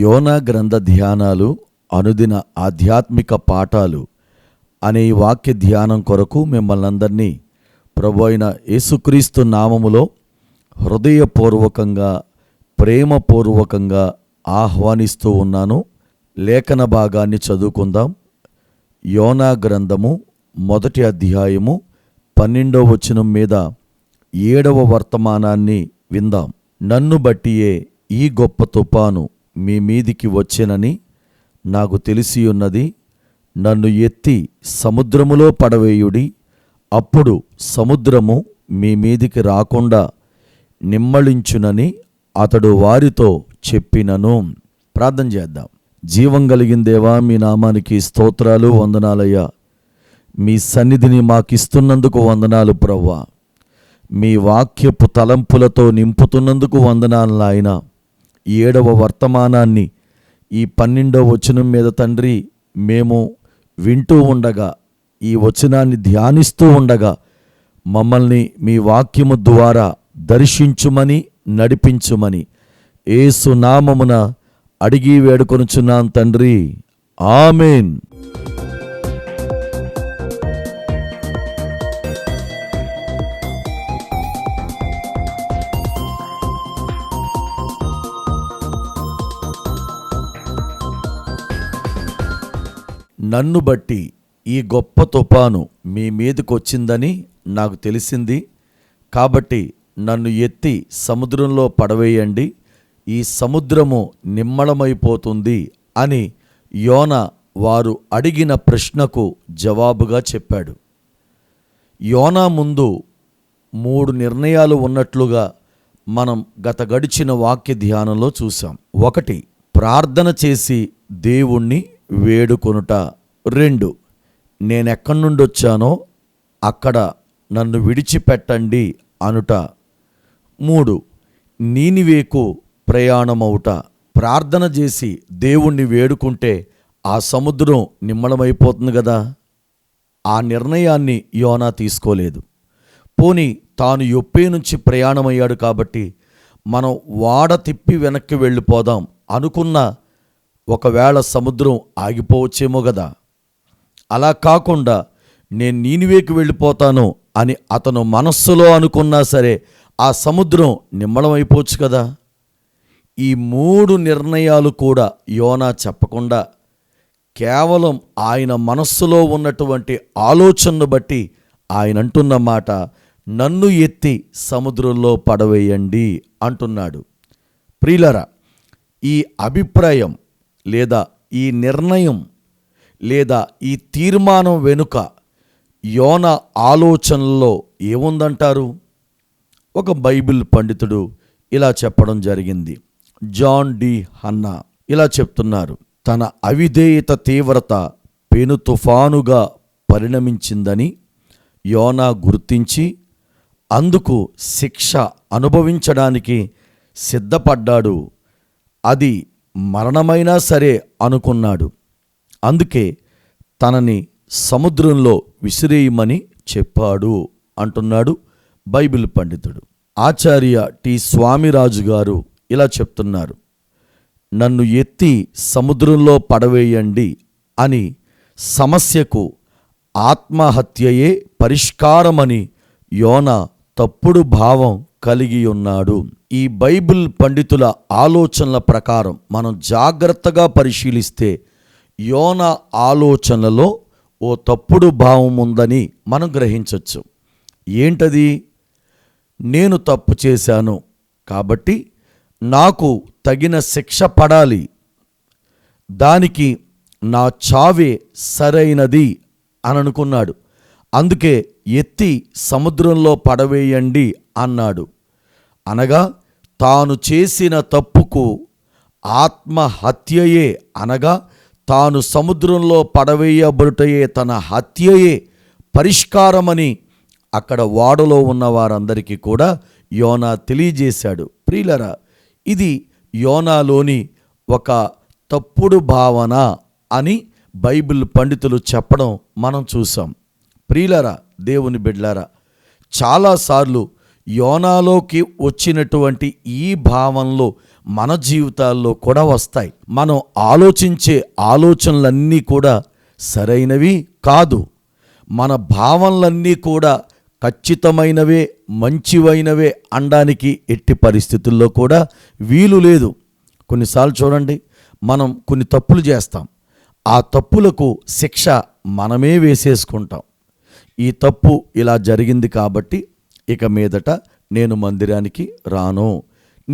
యోనా గ్రంథ ధ్యానాలు అనుదిన ఆధ్యాత్మిక పాఠాలు అనే ఈ వాక్య ధ్యానం కొరకు మిమ్మల్ని అందరినీ ప్రభు అయిన యేసుక్రీస్తు నామములో హృదయపూర్వకంగా ప్రేమపూర్వకంగా ఆహ్వానిస్తూ ఉన్నాను. లేఖన భాగాన్ని చదువుకుందాం. యోనా గ్రంథము మొదటి అధ్యాయము పన్నెండవ వచనం మీద ఏడవ వర్తమానాన్ని విందాం. నన్ను బట్టియే ఈ గొప్ప తుపాను మీ మీదికి వచ్చెనని నాకు తెలిసి ఉన్నది. నన్ను ఎత్తి సముద్రములో పడవేయుడి. అప్పుడు సముద్రము మీ మీదికి రాకుండా నిమ్మళించునని అతడు వారితో చెప్పినను. ప్రార్థన చేద్దాం. జీవం కలిగిందేవా మీ నామానికి స్తోత్రాలు వందనాలయ్యా. మీ సన్నిధిని మాకిస్తున్నందుకు వందనాలు ప్రవ్వా. మీ వాక్యపు తలంపులతో నింపుతున్నందుకు వందనాలు నాయనా. ఏడవ వర్తమానాన్ని ఈ పన్నెండవ వచనం మీద తండ్రి మేము వింటూ ఉండగా ఈ వచనాన్ని ధ్యానిస్తూ ఉండగా మమ్మల్ని మీ వాక్యము ద్వారా దర్శించుమని నడిపించుమని ఏసునామమున అడిగి వేడుకొనుచున్నాం తండ్రి. ఆమెన్. నన్ను బట్టి ఈ గొప్ప తుపాను మీ మీదకొచ్చిందని నాకు తెలిసింది. కాబట్టి నన్ను ఎత్తి సముద్రంలో పడవేయండి. ఈ సముద్రము నిమ్మళమైపోతుంది అని యోన వారు అడిగిన ప్రశ్నకు జవాబుగా చెప్పాడు. యోనా ముందు మూడు నిర్ణయాలు ఉన్నట్లుగా మనం గత గడిచిన వాక్య ధ్యానంలో చూసాం ఒకటి ప్రార్థన చేసి దేవుణ్ణి వేడుకొనుట. రెండు నేనెక్కడి నుండి వచ్చానో అక్కడ నన్ను విడిచిపెట్టండి అనుట. మూడు నీనివేకు ప్రయాణమవుట ప్రార్థన చేసి దేవుణ్ణి వేడుకుంటే ఆ సముద్రం నిమ్మళమైపోతుంది కదా ఆ నిర్ణయాన్ని యోనా తీసుకోలేదు. పోని తాను యొప్పే నుంచి ప్రయాణమయ్యాడు కాబట్టి మనం వాడ తిప్పి వెనక్కి వెళ్ళిపోదాం అనుకున్న ఒకవేళ సముద్రం ఆగిపోవచ్చేమో కదా అలా కాకుండా నేను నీనివేకి వెళ్ళిపోతాను అని అతను మనస్సులో అనుకున్నా సరే ఆ సముద్రం నిమ్మళమైపోవచ్చు కదా. ఈ మూడు నిర్ణయాలు కూడా యోనా చెప్పకుండా కేవలం ఆయన మనస్సులో ఉన్నటువంటి ఆలోచనను బట్టి ఆయన అంటున్న మాట నన్ను ఎత్తి సముద్రంలో పడవేయండి అంటున్నాడు. ప్రియులరా ఈ అభిప్రాయం లేదా ఈ నిర్ణయం లేదా ఈ తీర్మానం వెనుక యోన ఆలోచనల్లో ఏముందంటారు? ఒక బైబిల్ పండితుడు ఇలా చెప్పడం జరిగింది. John D. హన్నా ఇలా చెప్తున్నారు తన అవిధేయత తీవ్రత పెను తుఫానుగా పరిణమించిందని యోనా గుర్తించి అందుకు శిక్ష అనుభవించడానికి సిద్ధపడ్డాడు. అది మరణమైనా సరే అనుకున్నాడు. అందుకే తనని సముద్రంలో విసిరేయమని చెప్పాడు అంటున్నాడు బైబిల్ పండితుడు. ఆచార్య టి స్వామిరాజు గారు ఇలా చెప్తున్నారు. నన్ను ఎత్తి సముద్రంలో పడవేయండి అని సమస్యకు ఆత్మహత్యయే పరిష్కారమని యోన తప్పుడు భావం కలిగి ఉన్నాడు. ఈ బైబిల్ పండితుల ఆలోచనల ప్రకారం మనం జాగ్రత్తగా పరిశీలిస్తే యోన ఆలోచనలో ఓ తప్పుడు భావం ఉందని మనం గ్రహించవచ్చు ఏంటది? నేను తప్పు చేశాను కాబట్టి నాకు తగిన శిక్ష పడాలి. దానికి నా చావే సరైనది అని అనుకున్నాడు అందుకే ఎత్తి సముద్రంలో పడవేయండి అన్నాడు. అనగా తాను చేసిన తప్పుకు ఆత్మహత్యయే అనగా తాను సముద్రంలో పడవేయబడుటయే తన హత్యయే పరిష్కారమని అక్కడ వాడలో ఉన్న వారందరికీ కూడా యోనా తెలియజేశాడు. ప్రియులరా ఇది యోనాలోని ఒక తప్పుడు భావన అని బైబిల్ పండితులు చెప్పడం మనం చూసాం ప్రియులరా దేవుని బిడ్లారా చాలాసార్లు యోనాలోకి వచ్చినటువంటి ఈ భావంలో మన జీవితాల్లో కూడా వస్తాయి. మనం ఆలోచించే ఆలోచనలన్నీ కూడా సరైనవి కాదు. మన భావనలన్నీ కూడా ఖచ్చితమైనవే మంచివైనవే అనడానికి ఎట్టి పరిస్థితుల్లో కూడా వీలు లేదు. కొన్నిసార్లు చూడండి మనం కొన్ని తప్పులు చేస్తాం. ఆ తప్పులకు శిక్ష మనమే వేసేసుకుంటాం. ఈ తప్పు ఇలా జరిగింది కాబట్టి ఇక మీదట నేను మందిరానికి రాను.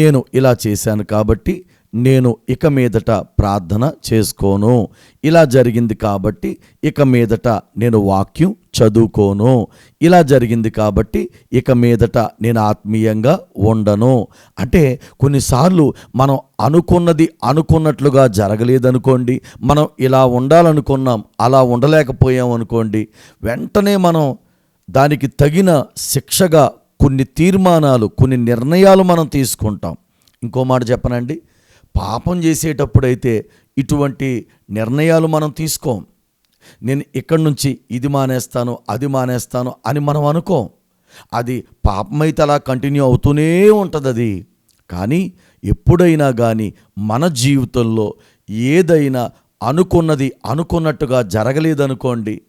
నేను ఇలా చేశాను కాబట్టి నేను ఇక మీదట ప్రార్థన చేసుకోను. ఇలా జరిగింది కాబట్టి ఇక మీదట నేను వాక్యం చదువుకోను. ఇలా జరిగింది కాబట్టి ఇక మీదట నేను ఆత్మీయంగా ఉండను. అంటే కొన్నిసార్లు మనం అనుకున్నది అనుకున్నట్లుగా జరగలేదనుకోండి మనం ఇలా ఉండాలనుకున్నాం అలా ఉండలేకపోయాం అనుకోండి వెంటనే మనం దానికి తగిన శిక్షగా కొన్ని తీర్మానాలు కొన్ని నిర్ణయాలు మనం తీసుకుంటాం. ఇంకో మాట చెప్పనండి. పాపం చేసేటప్పుడైతే ఇటువంటి నిర్ణయాలు మనం తీసుకోం. నేను ఇక్కడి నుంచి ఇది మానేస్తాను అది మానేస్తాను అని మనం అనుకోం. అది పాపమైతే అలా కంటిన్యూ అవుతూనే ఉంటుంది అది కానీ ఎప్పుడైనా కానీ మన జీవితంలో ఏదైనా అనుకున్నది అనుకున్నట్టుగా జరగలేదనుకోండి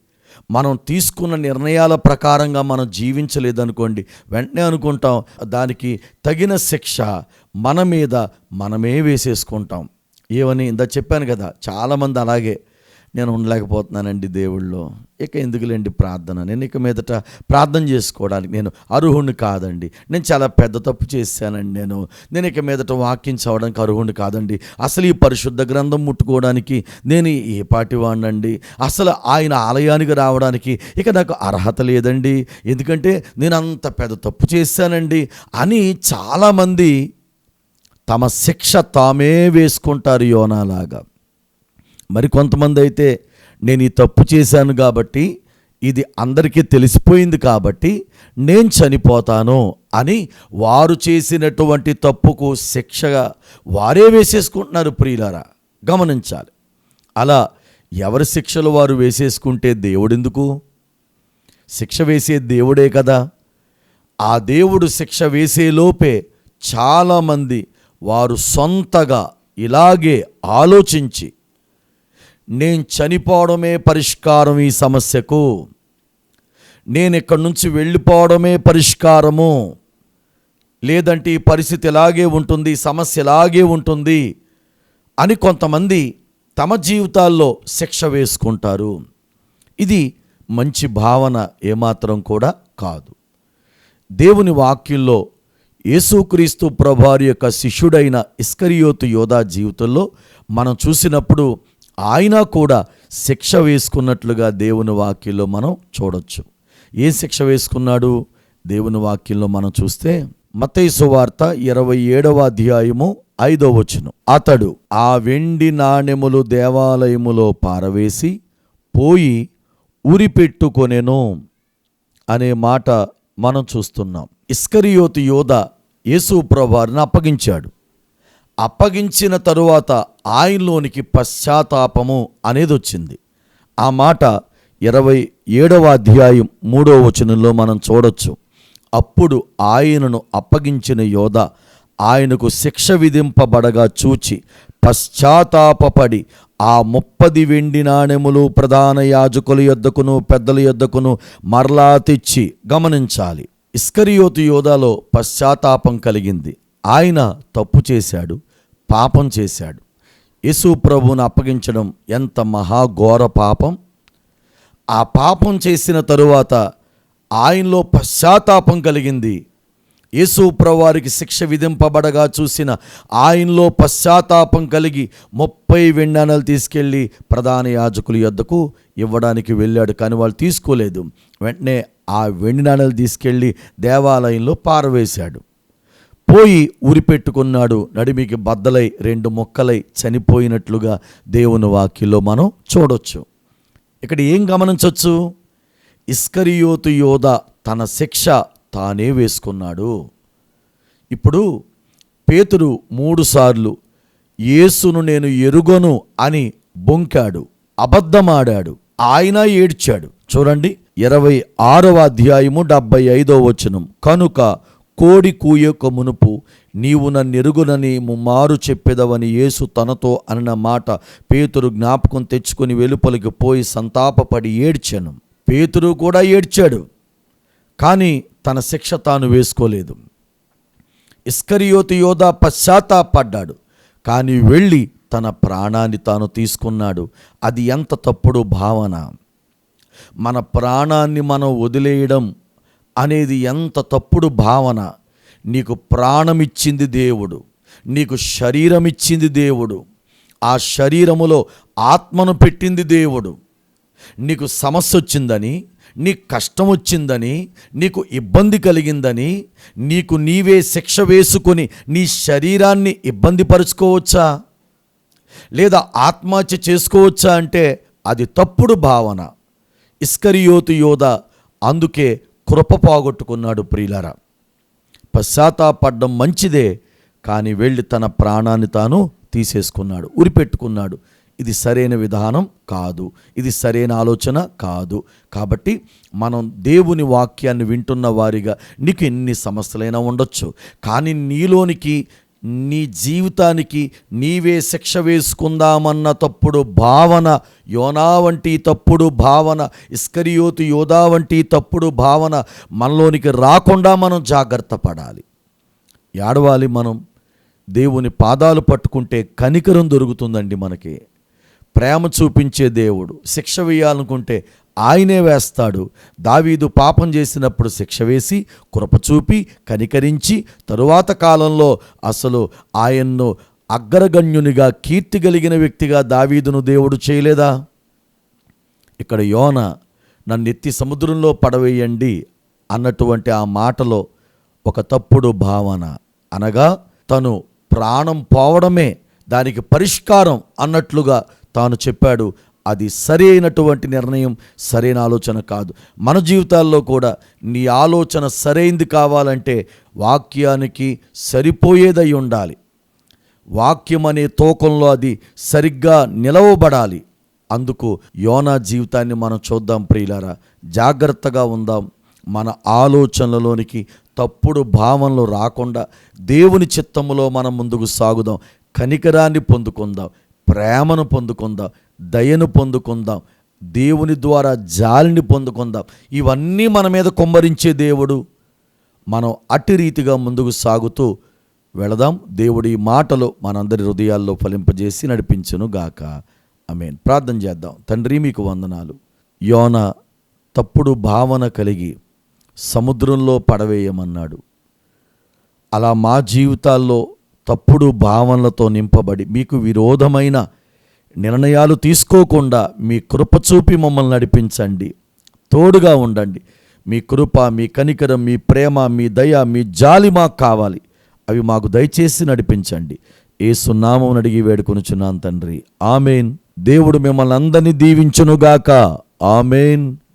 మనం తీసుకున్న నిర్ణయాల ప్రకారంగా మనం జీవించలేదనుకోండి వెంటనే అనుకుంటాం దానికి తగిన శిక్ష మన మీద మనమే వేసేసుకుంటాం. ఏమని ఇందా చెప్పాను కదా చాలామంది అలాగే నేను ఉండలేకపోతున్నానండి దేవుళ్ళు. ఇక ఎందుకులేండి ప్రార్థన? నేను ఇక మీదట ప్రార్థన చేసుకోవడానికి నేను అర్హుణ్ణి కాదండి. నేను చాలా పెద్ద తప్పు చేశానండి నేను. నేను ఇక మీదట వాక్యం చదవడానికి అర్హుణ్ణి కాదండి. అసలు ఈ పరిశుద్ధ గ్రంథం ముట్టుకోవడానికి నేను ఏ పాటి వాడినండి అసలు ఆయన ఆలయానికి రావడానికి ఇక నాకు అర్హత లేదండి. ఎందుకంటే నేను అంత పెద్ద తప్పు చేశానండి అని చాలామంది తమ శిక్ష తామే వేసుకుంటారు యోనాలాగా. మరి కొంతమంది అయితే నేను ఈ తప్పు చేశాను కాబట్టి ఇది అందరికీ తెలిసిపోయింది కాబట్టి నేను చనిపోతాను అని వారు చేసినటువంటి తప్పుకు శిక్షగా వారే వేసేసుకుంటున్నారు ప్రియులారా. గమనించాలి. అలా ఎవరి శిక్షలు వారు వేసేసుకుంటే దేవుడెందుకు? శిక్ష వేసే దేవుడే కదా. ఆ దేవుడు శిక్ష వేసేలోపే చాలామంది వారు సొంతగా ఇలాగే ఆలోచించి నేను చనిపోవడమే పరిష్కారం ఈ సమస్యకు. నేను ఇక్కడి నుంచి వెళ్ళిపోవడమే పరిష్కారము. లేదంటే ఈ పరిస్థితి ఇలాగే ఉంటుంది సమస్య ఇలాగే ఉంటుంది అని కొంతమంది తమ జీవితాల్లో శిక్ష వేసుకుంటారు. ఇది మంచి భావన ఏమాత్రం కూడా కాదు. దేవుని వాక్యంలో యేసుక్రీస్తు ప్రభారి యొక్క శిష్యుడైన ఇస్కరియోతు యోధా జీవితంలో మనం చూసినప్పుడు ఆయన కూడా శిక్ష వేసుకున్నట్లుగా దేవుని వాక్యంలో మనం చూడొచ్చు. ఏ శిక్ష వేసుకున్నాడు? దేవుని వాక్యంలో మనం చూస్తే మతైసు వార్త ఇరవై ఏడవ అధ్యాయము ఐదో వచనం. అతడు ఆ వెండి నాణెములు దేవాలయములో పారవేసి పోయి ఉరిపెట్టుకొనెను అనే మాట మనం చూస్తున్నాం. ఇస్కరియోతి యోధ యేసు ప్రభువారిని అప్పగించాడు. అప్పగించిన తరువాత ఆయనలోనికి పశ్చాత్తాపము అనేది వచ్చింది. ఆ మాట ఇరవై ఏడవ అధ్యాయం మూడవ వచనంలో మనం చూడొచ్చు. అప్పుడు ఆయనను అప్పగించిన యోధ ఆయనకు శిక్ష విధింపబడగా చూచి పశ్చాత్తాపడి ఆ ముప్పది వెండి నాణెములు ప్రధాన యాజకుల యొద్దకును పెద్దల యొద్దకును మరలా తెచ్చి గమనించాలి. ఇస్కరియోతు యోధాలో పశ్చాత్తాపం కలిగింది. ఆయన తప్పు చేశాడు పాపం చేశాడు. యేసు ప్రభువును అప్పగించడం ఎంత మహాఘోర పాపం. ఆ పాపం చేసిన తరువాత ఆయనలో పశ్చాత్తాపం కలిగింది. యేసు ప్రవారికి శిక్ష విధింపబడగా చూసిన ఆయనలో పశ్చాత్తాపం కలిగి ముప్పై వెండానలు తీసుకెళ్ళి ప్రధాన యాజకుల యొద్దకు ఇవ్వడానికి వెళ్ళాడు కానీ వాళ్ళు తీసుకోలేదు. వెంటనే ఆ వెండి నాణాలు తీసుకెళ్ళి దేవాలయంలో పారవేశాడు. పోయి ఉరిపెట్టుకున్నాడు. నడిమికి బద్దలై రెండు మొక్కలై చనిపోయినట్లుగా దేవుని వాక్యలో మనం చూడొచ్చు. ఇక్కడ ఏం గమనించవచ్చు ఇస్కరియోతు యోధ తన శిక్ష తానే వేసుకున్నాడు. ఇప్పుడు పేతురు మూడుసార్లు యేసును నేను ఎరుగను అని బొంకాడు అబద్ధమాడాడు ఆయన ఏడ్చాడు. చూడండి ఇరవై ఆరవ అధ్యాయము డెబ్బై ఐదో వచనం. కనుక కోడి కూయక మునుపు నీవు నన్నెరుగునని ముమ్మారు చెప్పెదవని యేసు తనతో అన్న మాట పేతురు జ్ఞాపకం తెచ్చుకొని వెలుపలికి పోయి సంతాపపడి ఏడ్చాను. పేతురు కూడా ఏడ్చాడు కానీ తన శిక్ష తాను వేసుకోలేదు. ఇస్కరియోతి యోధ పశ్చాత్తాపడ్డాడు కానీ వెళ్ళి తన ప్రాణాన్ని తాను తీసుకున్నాడు. అది ఎంత తప్పుడు భావన. మన ప్రాణాన్ని మనం వదిలేయడం అనేది ఎంత తప్పుడు భావన. నీకు ప్రాణం ఇచ్చింది దేవుడు. నీకు శరీరం ఇచ్చింది దేవుడు. ఆ శరీరములో ఆత్మను పెట్టింది దేవుడు. నీకు సమస్య వచ్చిందని నీకు కష్టం వచ్చిందని నీకు ఇబ్బంది కలిగిందని నీకు నీవే శిక్ష వేసుకొని నీ శరీరాన్ని ఇబ్బంది పరుచుకోవచ్చా? లేదా ఆత్మహత్య చేసుకోవచ్చా అంటే అది తప్పుడు భావన. ఇస్కరియోతు యోధ అందుకే కృప పోగొట్టుకున్నాడు ప్రియులారా. పశ్చాత్తాపడ్డం మంచిదే కానీ వెళ్ళి తన ప్రాణాన్ని తాను తీసేసుకున్నాడు ఉరిపెట్టుకున్నాడు. ఇది సరైన విధానం కాదు ఇది సరైన ఆలోచన కాదు. కాబట్టి మనం దేవుని వాక్యాన్ని వింటున్న వారిగా నీకు ఎన్ని సమస్యలైనా ఉండొచ్చు కానీ నీలోనికి నీ జీవితానికి నీవే శిక్ష వేసుకుందామన్న తప్పుడు భావన యోనా వంటి తప్పుడు భావన ఇస్కరియోతు యోధా వంటి తప్పుడు భావన మనలోనికి రాకుండా మనం జాగ్రత్త పడాలి. ఏడవాలి మనం దేవుని పాదాలు పట్టుకుంటే కనికరం దొరుకుతుందండి మనకి. ప్రేమ చూపించే దేవుడు శిక్ష వేయాలనుకుంటే ఆయనే వేస్తాడు. దావీదు పాపం చేసినప్పుడు శిక్ష వేసి కృపచూపి కనికరించి తరువాత కాలంలో అసలు ఆయన్ను అగ్రగణ్యునిగా కీర్తి కలిగిన వ్యక్తిగా దావీదును దేవుడు చేయలేదా? ఇక్కడ యోన నన్ను ఎత్తి సముద్రంలో పడవేయండి అన్నటువంటి ఆ మాటలో ఒక తప్పుడు భావన. అనగా తను ప్రాణం పోవడమే దానికి పరిష్కారం అన్నట్లుగా తాను చెప్పాడు. అది సరి అయినటువంటి నిర్ణయం సరైన ఆలోచన కాదు. మన జీవితాల్లో కూడా నీ ఆలోచన సరైంది కావాలంటే వాక్యానికి సరిపోయేదై ఉండాలి. వాక్యం అనే తూకంలో అది సరిగ్గా నిలవబడాలి. అందుకు యోనా జీవితాన్ని మనం చూద్దాం ప్రియులారా. జాగ్రత్తగా ఉందాం. మన ఆలోచనలలోనికి తప్పుడు భావనలు రాకుండా దేవుని చిత్తములో మనం ముందుకు సాగుదాం. కనికరాన్ని పొందుకుందాం. ప్రేమను పొందుకుందాం దయను పొందుకుందాం దేవుని ద్వారా జాలిని పొందుకుందాం. ఇవన్నీ మన మీద కుమ్మరించే దేవుడు. మనం అట్టి రీతిగా ముందుకు సాగుతూ వెళదాం. దేవుడి మాటలు మనందరి హృదయాల్లో ఫలింపజేసి నడిపించును గాక. అమేన్ ప్రార్థన చేద్దాం. తండ్రి మీకు వందనాలు. యోన తప్పుడు భావన కలిగి సముద్రంలో పడవేయమన్నాడు. అలా మా జీవితాల్లో తప్పుడు భావనలతో నింపబడి మీకు విరోధమైన నిర్ణయాలు తీసుకోకుండా మీ కృప చూపి మమ్మల్ని నడిపించండి. తోడుగా ఉండండి. మీ కృప మీ కనికరం మీ ప్రేమ మీ దయ మీ జాలి మాకు కావాలి. అవి మాకు దయచేసి నడిపించండి. ఏ సున్నామం అడిగి వేడుకొనుచున్నాను తండ్రి. ఆమెన్. దేవుడు మిమ్మల్ని అందరినీ దీవించునుగాక. ఆమెన్.